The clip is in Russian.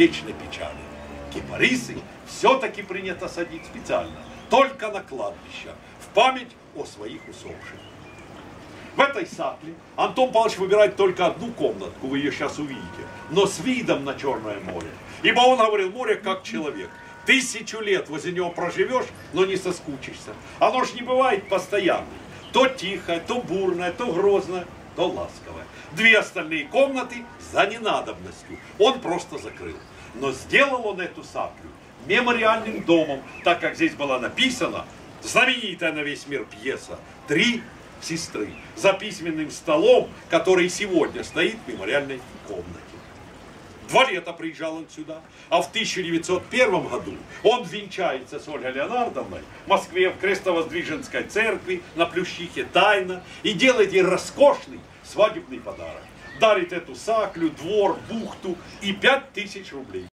вечной печали. Кипарисы все-таки принято садить специально, только на кладбище, в память о своих усопших. В этой сакле Антон Павлович выбирает только одну комнатку, вы ее сейчас увидите, но с видом на Черное море. Ибо он говорил, море как человек. Тысячу лет возле него проживешь, но не соскучишься. Оно ж не бывает постоянно. То тихое, то бурное, то грозное, то ласковое. Две остальные комнаты за ненадобностью он просто закрыл. Но сделал он эту саклю мемориальным домом, так как здесь была написана знаменитая на весь мир пьеса «Три сестры» за письменным столом, который сегодня стоит в мемориальной комнате. Два лета приезжал он сюда, а в 1901 году он венчается с Ольгой Леонардовной в Москве в Крестовоздвиженской церкви на Плющихе тайно и делает ей роскошный свадебный подарок. Дарит эту саклю, двор, бухту и пять тысяч рублей.